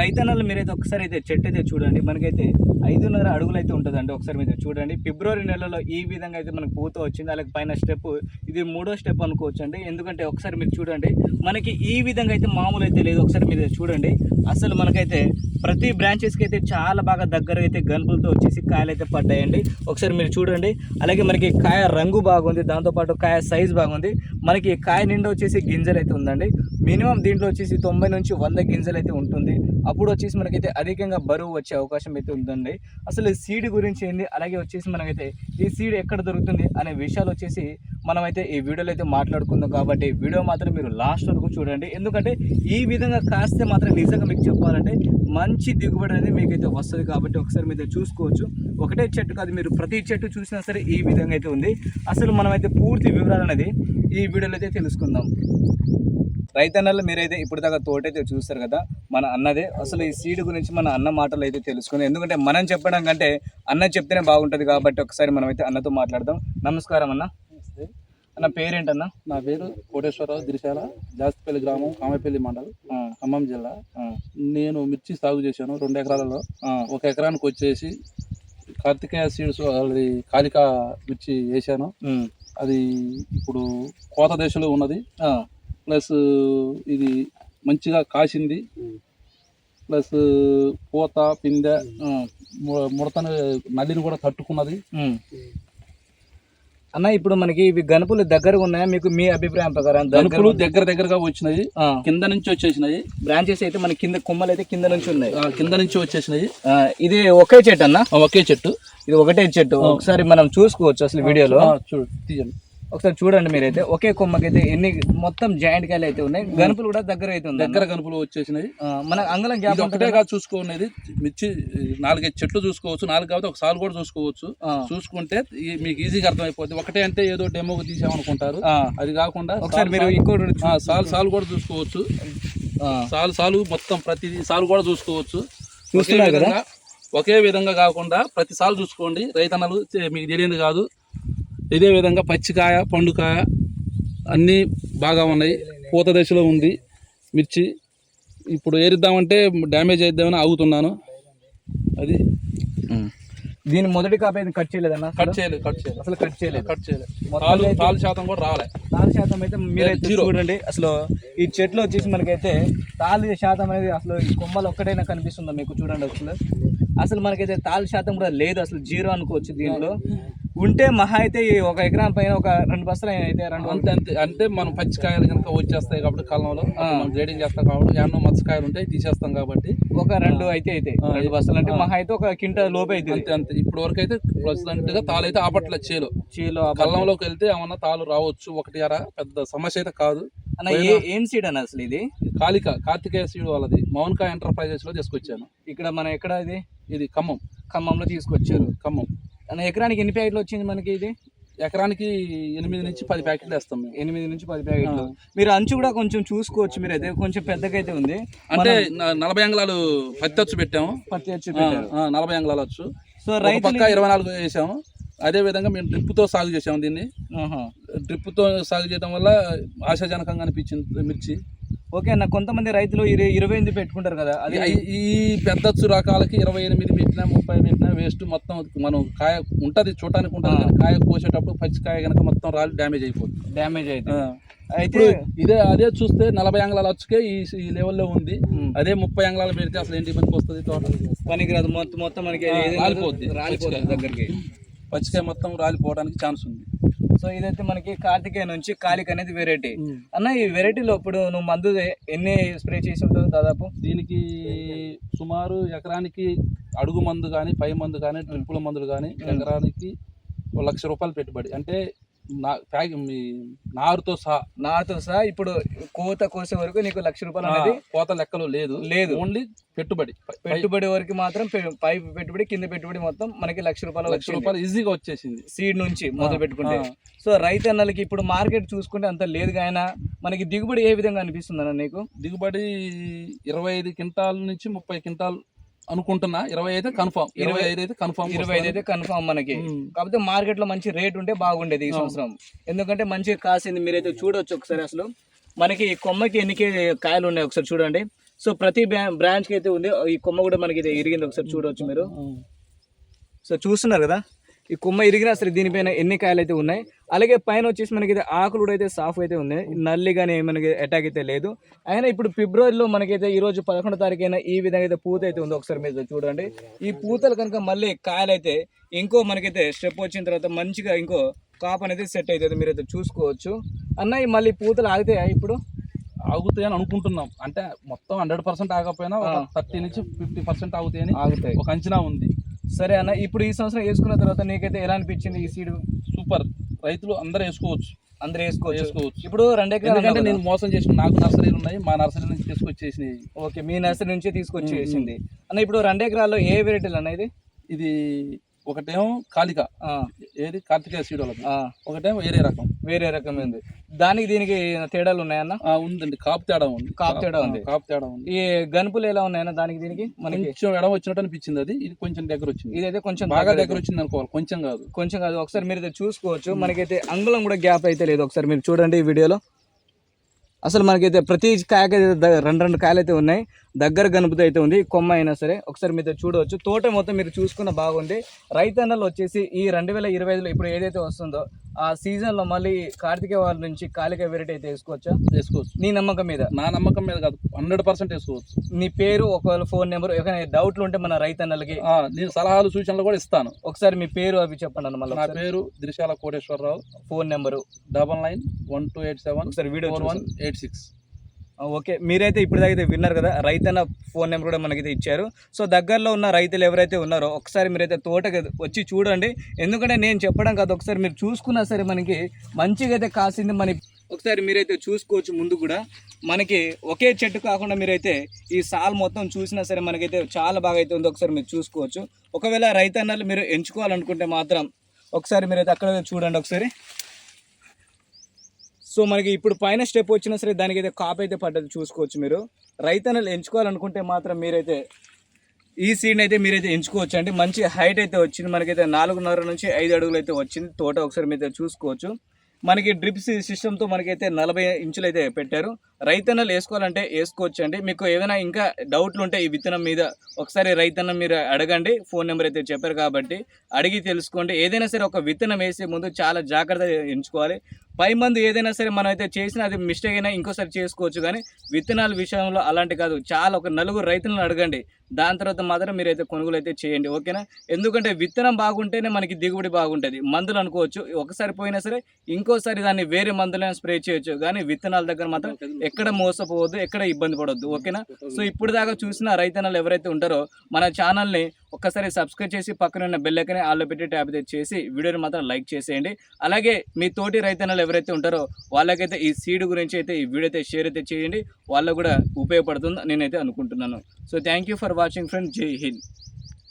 రైతన్నలు మీరైతే ఒకసారి అయితే చెట్టు అయితే చూడండి. మనకైతే ఐదున్నర అడుగులు అయితే ఉంటుందండి ఒకసారి మీరు చూడండి. ఫిబ్రవరి నెలలో ఈ విధంగా అయితే మనకు పూత వచ్చింది. అలాగే పైన స్టెప్ ఇది మూడో స్టెప్ అనుకోవచ్చు అండి ఎందుకంటే ఒకసారి మీరు చూడండి మనకి ఈ విధంగా అయితే మామూలు అయితే లేదు. ఒకసారి మీరు చూడండి. అసలు మనకైతే ప్రతి బ్రాంచెస్కి అయితే చాలా బాగా దగ్గర అయితే గనుపులతో వచ్చేసి కాయలు అయితే పడ్డాయండి. ఒకసారి మీరు చూడండి. అలాగే మనకి కాయ రంగు బాగుంది. దాంతోపాటు కాయ సైజ్ బాగుంది. మనకి కాయ నిండా వచ్చేసి గింజలు అయితే ఉందండి. మినిమం దీంట్లో వచ్చేసి తొంభై నుంచి వంద గింజలు అయితే ఉంటుంది. అప్పుడు వచ్చేసి మనకైతే అధికంగా బరువు వచ్చే అవకాశం అయితే ఉందండి అసలు ఈ సీడ్ గురించి ఏంది? అలాగే వచ్చేసి మనకైతే ఈ సీడ్ ఎక్కడ దొరుకుతుంది? అనే విషయాలు వచ్చేసి మనమైతే ఈ వీడియోలో అయితే మాట్లాడుకుందాం కాబట్టి వీడియో మాత్రం మీరు లాస్ట్ వరకు చూడండి. ఎందుకంటే ఈ విధంగా కాస్తే మాత్రం నిజంగా మీకు చెప్పాలంటే మంచి దిగుబడి అనేది మీకైతే వస్తుంది కాబట్టి ఒకసారి మీరు చూసుకోవచ్చు. ఒకటే చెట్టు కాదు మీరు ప్రతి చెట్టు చూసినా సరే ఈ విధంగా అయితే ఉంది. అసలు మనమైతే పూర్తి వివరాలు అనేది ఈ వీడియోలో అయితే తెలుసుకుందాం. రైతన్నలు మీరైతే ఇప్పుడు దాకా తోటైతే చూస్తారు కదా మన అన్నదే. అసలు ఈ సీడ్ గురించి మన అన్న మాటలు అయితే తెలుసుకుందాం. ఎందుకంటే మనం చెప్పడం కంటే అన్న చెప్తేనే బాగుంటుంది కాబట్టి ఒకసారి మనమైతే అన్నతో మాట్లాడదాం. నమస్కారం అన్న. అన్న పేరేంటన్నా? నా పేరు కోటేశ్వరరావు దిరిశాల జాస్తిపల్లి గ్రామం కామపల్లి మండలం ఖమ్మం జిల్లా. నేను మిర్చి సాగు చేశాను రెండు ఎకరాలలో. ఒక ఎకరానికి వచ్చేసి కార్తికేయ సీడ్స్ అది కాలిక మిర్చి వేసాను అది ఇప్పుడు కోత దశలో ఉన్నది. ప్లస్ ఇది మంచిగా కాసింది. ప్లస్ పూత పిందె ముడతను నల్లిని కూడా తట్టుకున్నది. అన్న ఇప్పుడు మనకి ఇవి గనుపులు దగ్గరగా ఉన్నాయా? మీకు మీ అభిప్రాయం ప్రకారం గనుపులు దగ్గర దగ్గరగా వచ్చినాయి. కింద నుంచి వచ్చేసినాయి. బ్రాంచెస్ అయితే మన కింద కొమ్మలు అయితే కింద నుంచి ఉన్నాయి. కింద నుంచి వచ్చేసినాయి. ఇది ఒకే చెట్టు అన్న? ఒకే చెట్టు. ఇది ఒకటే చెట్టు. ఒకసారి మనం చూసుకోవచ్చు అసలు వీడియోలో. చూడు తీయండి. ఒకసారి చూడండి మీరైతే. ఒకే కొమ్మకైతే ఎన్ని మొత్తం జాయింట్ కాయలు అయితే ఉన్నాయి. గనుపులు కూడా దగ్గర అయితే ఉంది దగ్గర గనుపులు వచ్చేసినాయి మన అంగళం గ్యాప్ ఇది ఒకటేగా చూసుకునేది. మిర్చి నాలుగైదు చెట్లు చూసుకోవచ్చు నాలుగు కాబట్టి ఒక సాలు కూడా చూసుకోవచ్చు. చూసుకుంటే మీకు ఈజీగా అర్థమైపోతుంది ఒకటే అంటే ఏదో డెమోకి తీసామనుకుంటారు. అది కాకుండా ఒకసారి మీరు ఇంకోటి సాలు సాలు కూడా చూసుకోవచ్చు. సాలు సాలు మొత్తం ప్రతి సాలు కూడా చూసుకోవచ్చు. చూస్తున్నారు కదా? ఒకే విధంగా కాకుండా ప్రతి సాలు చూసుకోండి. రైతన్నలు మీకు తెలియదు కాదు. ఇదే విధంగా పచ్చికాయ పండుకాయ అన్నీ బాగా ఉన్నాయి. పూత దశలో ఉంది మిర్చి. ఇప్పుడు ఏరిద్దామంటే డ్యామేజ్ అయిద్దామని ఆగుతున్నాను. అది. దీని మొదటి కాపీ కట్ చేయలేదన్న? కట్ చేయలేదు కట్ చేయలేదు. అసలు కట్ చేయలేదు. కట్ చేయలేదు. తాలు తాలు శాతం కూడా రాలే. తాళ శాతం అయితే మీరైతే. చూడండి. అసలు ఈ చెట్లు వచ్చేసి మనకైతే తాళ శాతం అనేది అసలు ఈ కొమ్మలు ఒక్కటైనా కనిపిస్తుందా మీకు? చూడండి అసలు. అసలు మనకైతే తాళ శాతం కూడా లేదు అసలు జీరో అనుకోవచ్చు దీనిలో ఉంటే మహా అయితే ఒక ఎకరం పైన ఒక రెండు బస్తాలు అయితే రెండు అంతే అంతే అంటే మనం పచ్చికాయలు కనుక వచ్చేస్తాయి కాబట్టి కాలంలో మనం గ్రేడింగ్ చేస్తాం కాబట్టి ఎన్నో మచ్చకాయలు ఉంటాయి తీసేస్తాం కాబట్టి. ఒక రెండు అయితే అయితే రెండు బస్తాలు. అంటే. మహా అయితే ఒక కింట లోపే అయితే అంతే అంతే. ఇప్పుడు వరకు అయితే ప్రస్తుతం తాలు అయితే ఆపట్ల చేలో. చీలో కళ్ళంలోకి వెళ్తే ఏమన్నా తాలు రావచ్చు ఒకటి అర పెద్ద సమస్య అయితే కాదు. అన్న ఏ సీడ్ అన్న అసలు ఇది? కాళిక కార్తికేయ సీడ్ వాళ్ళది. మౌన్కా ఎంటర్ప్రైజెస్లో తీసుకొచ్చాను. ఇక్కడ మన ఎక్కడ ఇది? ఇది ఖమ్మం. ఖమ్మంలో తీసుకొచ్చారు. ఖమ్మం. అన్న ఎకరానికి ఎన్ని ప్యాకెట్లు వచ్చింది మనకి ఇది? ఎకరానికి ఎనిమిది నుంచి పది ప్యాకెట్లు వేస్తాం మేము. ఎనిమిది నుంచి పది ప్యాకెట్లు. మీరు అంచు కూడా కొంచెం చూసుకోవచ్చు మీరు అయితే కొంచెం పెద్దగా అయితే ఉంది. అంటే నలభై అంగుళాలు పత్తి అచ్చు పెట్టాము. పత్తి వచ్చి నలభై అంగుళాలు వచ్చు సో రైతు పక్క ఇరవై నాలుగు వేసాము. అదే విధంగా మేము డ్రిప్తో సాగు చేసాము దీన్ని. డ్రిప్తో సాగు చేయడం వల్ల ఆశాజనకంగా అనిపించింది మిర్చి. ఓకే అన్న కొంతమంది రైతులు ఇరవై ఇరవై ఎనిమిది పెట్టుకుంటారు కదా అది ఈ- పెద్దచ్చు రకాలకి ఇరవై ఎనిమిది పెట్టినా ముప్పై పెట్టినా వేస్ట్ మొత్తం మనం కాయ ఉంటది చూడటానికి ఉంటుంది కానీ కాయ కోసేటప్పుడు పచ్చికాయ కనుక మొత్తం రాలి డ్యామేజ్ అయిపోతుంది. డ్యామేజ్ అయితే. అయితే ఇదే అదే చూస్తే నలభై అంగుళాల వచ్చుకే ఈ ఈ లెవెల్లో ఉంది. అదే ముప్పై అంగుళాలు పెడితే అసలు ఏంటి పనికి వస్తుంది? తోట పనికిరాదు మొత్తం మొత్తం మనకి రాలిపోద్ది. రాలిపోతుంది పచ్చికాయ. దగ్గరికి. పచ్చికాయ మొత్తం రాలిపోవడానికి ఛాన్స్ ఉంది. సో ఇదైతే మనకి కార్తికేయ నుంచి కాలిక అనేది వెరైటీ. అన్న ఈ వెరైటీలో ఇప్పుడు నువ్వు మందు ఎన్ని స్ప్రే చేసి ఉంటావు దాదాపు? దీనికి సుమారు ఎకరానికి అడుగు మందు కానీ పై మందు కానీ డ్రిప్పుల మందులు కానీ ఎకరానికి ఒక లక్ష రూపాయలు పెట్టుబడి. అంటే నారుతో సహా. నాతో సహా ఇప్పుడు కోత కోసే వరకు నీకు లక్ష రూపాయలు అనేది కోత లెక్కలు లేదు. లేదు. ఓన్లీ పెట్టుబడి. పెట్టుబడి వరకు మాత్రం పె- పెట్టుబడి కింద పెట్టుబడి మొత్తం మనకి లక్ష రూపాయలు లక్ష రూపాయలు ఈజీగా వచ్చేసింది. సీడ్ నుంచి మొదలు పెట్టుకుంటే. సో రైతన్నలకి ఇప్పుడు మార్కెట్ చూసుకుంటే అంత లేదు ఆయన మనకి దిగుబడి ఏ విధంగా అనిపిస్తుంది అన్న నీకు? దిగుబడి ఇరవై ఐదు క్వింటాల్ నుంచి ముప్పై క్వింటాల్ అనుకుంటున్నా. ఇరవై అయితే కన్ఫామ్. ఇరవై ఐదు అయితే కన్ఫామ్ ఇరవై ఐదు అయితే కన్ఫామ్ మనకి. కాకపోతే మార్కెట్లో మంచి రేట్ ఉంటే బాగుండేది ఈ సంవత్సరం. ఎందుకంటే మంచి కాసింది మీరైతే చూడొచ్చు ఒకసారి అసలు. మనకి ఈ కొమ్మకి ఎన్ని కే- కాయలు ఉన్నాయి ఒకసారి చూడండి. సో ప్రతి బ్రాంచ్కి అయితే ఉంది. ఈ కొమ్మ కూడా మనకి ఇది ఇరిగింది ఒకసారి చూడవచ్చు మీరు. సో చూస్తున్నారు కదా? ఈ కొమ్మ ఇరిగినా సరే దీనిపైన ఎన్ని కాయలు అయితే ఉన్నాయి? అలాగే పైన వచ్చేసి మనకి ఇది ఆకులు కూడా అయితే సాఫ్ అయితే ఉంది నల్లి కానీ మనకి అటాక్ అయితే లేదు. అయినా ఇప్పుడు ఫిబ్రవరిలో మనకైతే ఈ రోజు పదకొండో తారీఖు అయినా ఈ విధంగా అయితే పూత అయితే ఉంది ఒకసారి మీరు చూడండి. ఈ పూతలు కనుక మళ్ళీ కాయలు అయితే ఇంకో మనకైతే స్టెప్ వచ్చిన తర్వాత మంచిగా ఇంకో కాప్ అనేది సెట్ అవుతుంది మీరైతే చూసుకోవచ్చు. అన్న ఈ మళ్ళీ పూతలు ఆగితే ఇప్పుడు? ఆగుతాయని అనుకుంటున్నాం. అంటే మొత్తం హండ్రెడ్ పర్సెంట్ ఆగకపోయినా. థర్టీ నుంచి ఫిఫ్టీ పర్సెంట్ ఆగుతాయని ఆగుతాయి. ఒక అంచనా ఉంది. సరే అన్న ఇప్పుడు ఈ సంవత్సరం వేసుకున్న తర్వాత నీకైతే ఎలా అనిపించింది ఈ సీడ్? సూపర్. రైతులు అందరూ వేసుకోవచ్చు. అందరూ వేసుకోవచ్చు. వేసుకోవచ్చు. ఇప్పుడు రెండు ఎకరాలు నేను మోసం చేసిన నాకు నర్సరీలు ఉన్నాయి మా నర్సరీ నుంచి తీసుకొచ్చేసినాయి ఓకే మీ నర్సరీ నుంచి తీసుకొచ్చి మ్మ్. వేసింది అన్న ఇప్పుడు రెండు ఎకరాల్లో ఏ వెరైటీలు అన్న ఇది? ఇది ఒకటేమో కాలిక ఆ, ఏది? కార్తికేయ సీడ్ వాళ్ళది ఆ, ఒకటేమో వేరే రకం. వేరే రకం ఉంది దానికి దీనికి తేడాలు ఉన్నాయన్న? ఉందండి. కాపు తేడా ఉంది. కాపు తేడా ఉంది. కాపు తేడా ఉంది. ఈ గనుపులు ఎలా ఉన్నాయన్న దానికి దీనికి? మనకి కొంచెం ఎడం వచ్చినట్టు అనిపించింది అది. ఇది కొంచెం దగ్గర వచ్చింది. ఇదైతే కొంచెం బాగా దగ్గర వచ్చింది అనుకోవాలి. కొంచెం కాదు. కొంచెం కాదు. ఒకసారి మీరు అయితే చూసుకోవచ్చు. మనకైతే అంగుళం కూడా గ్యాప్ అయితే లేదు. ఒకసారి మీరు చూడండి ఈ వీడియోలో. అసలు మనకైతే ప్రతి కాయకైతే రెండు రెండు కాయలు అయితే ఉన్నాయి. దగ్గర గనుపుతో అయితే ఉంది. కొమ్మ అయినా సరే ఒకసారి అయితే చూడవచ్చు. తోట మొత్తం మీరు చూసుకున్న బాగుంది. రైతన్నలు వచ్చేసి ఈ రెండు వేల ఇరవై ఐదులో ఇప్పుడు ఏదైతే వస్తుందో ఆ సీజన్లో మళ్ళీ కార్తికేయ వాళ్ళ నుంచి కాలిక వెరైటీ అయితే వేసుకోవచ్చా? వేసుకోవచ్చు. నీ నమ్మకం మీద? నా నమ్మకం మీద కాదు. హండ్రెడ్ పర్సెంట్ వేసుకోవచ్చు. నీ పేరు ఒకవేళ ఫోన్ నెంబర్ ఏమైనా డౌట్లు ఉంటే మన రైతన్నలకి నేను సలహాలు సూచనలు కూడా ఇస్తాను. ఒకసారి మీ పేరు అవి చెప్పండి అన్న మళ్ళీ నా పేరు Dirisala Koteswararao. Phone number. Double nine one two eight seven ఒకసారి video one eight six. Okay మీరైతే ఇప్పటిదాకైతే విన్నారు కదా రైతన్న ఫోన్ నెంబర్ కూడా మనకైతే ఇచ్చారు. సో దగ్గరలో ఉన్న రైతులు ఎవరైతే ఉన్నారో ఒకసారి మీరైతే తోటకి వచ్చి చూడండి. ఎందుకంటే నేను చెప్పడం కాదు ఒకసారి మీరు చూసుకున్నా సరే మనకి మంచిగా అయితే కాసింది మన ఒకసారి మీరైతే చూసుకోవచ్చు ముందు కూడా. మనకి ఒకే చెట్టు కాకుండా మీరైతే ఈ సాల్ మొత్తం చూసినా సరే మనకైతే చాలా బాగా అయితే ఉంది. ఒకసారి మీరు చూసుకోవచ్చు. ఒకవేళ రైతన్నలు మీరు ఎంచుకోవాలనుకుంటే మాత్రం ఒకసారి మీరైతే అక్కడ చూడండి ఒకసారి. సో మనకి ఇప్పుడు పైన స్టెప్ వచ్చినా సరే దానికి అయితే కాప్ అయితే పడ్డది చూసుకోవచ్చు మీరు. రైతన్నలు ఎంచుకోవాలనుకుంటే మాత్రం మీరైతే ఈ సీడ్ని అయితే మీరైతే ఎంచుకోవచ్చు. అండి మంచి హైట్ అయితే వచ్చింది. మనకైతే నాలుగున్నర నుంచి ఐదు అడుగులు అయితే వచ్చింది. తోట ఒకసారి మీరైతే చూసుకోవచ్చు. మనకి డ్రిప్స్ సిస్టమ్తో మనకైతే నలభై ఇంచులు అయితే పెట్టారు. రైతన్నలు వేసుకోవాలంటే వేసుకోవచ్చు అండి మీకు ఏదైనా ఇంకా డౌట్లు ఉంటే ఈ విత్తనం మీద ఒకసారి రైతన్న మీరు అడగండి. ఫోన్ నెంబర్ అయితే చెప్పారు కాబట్టి అడిగి తెలుసుకోండి. ఏదైనా సరే ఒక విత్తనం వేసే ముందు చాలా జాగ్రత్తగా ఎంచుకోవాలి. పై మందు ఏదైనా సరే మనం అయితే చేసిన అది మిస్టేక్ అయినా ఇంకోసారి చేసుకోవచ్చు కానీ విత్తనాల విషయంలో అలాంటి కాదు. చాలా ఒక నలుగురు రైతులను అడగండి. దాని తర్వాత మాత్రం మీరైతే కొనుగోలు అయితే చేయండి. ఓకేనా? ఎందుకంటే విత్తనం బాగుంటేనే మనకి దిగుబడి బాగుంటుంది. మందులు అనుకోవచ్చు. ఒకసారి పోయినా సరే ఇంకోసారి దాన్ని వేరే మందులైనా స్ప్రే చేయొచ్చు. కానీ విత్తనాల దగ్గర మాత్రం ఎక్కడ మోసపోవద్దు ఎక్కడ ఇబ్బంది పడవద్దు ఓకేనా? సో ఇప్పుడు దాకా చూసిన రైతన్నలు ఎవరైతే ఉంటారో మన ఛానల్ని ఒక్కసారి సబ్స్క్రైబ్ చేసి పక్కన ఉన్న బెల్ ఐకన్ ఆల్లో పెట్టి ట్యాప్ అయితే చేసి వీడియోని మాత్రం లైక్ చేసేయండి. అలాగే మీ తోటి రైతన్నలు ఎవరైతే ఉంటారో వాళ్ళకైతే ఈ సీడ్ గురించి అయితే ఈ వీడియో అయితే షేర్ అయితే చేయండి. వాళ్ళకు కూడా ఉపయోగపడుతుంది నేనైతే అనుకుంటున్నాను. So thank you for watching friend జై హింద్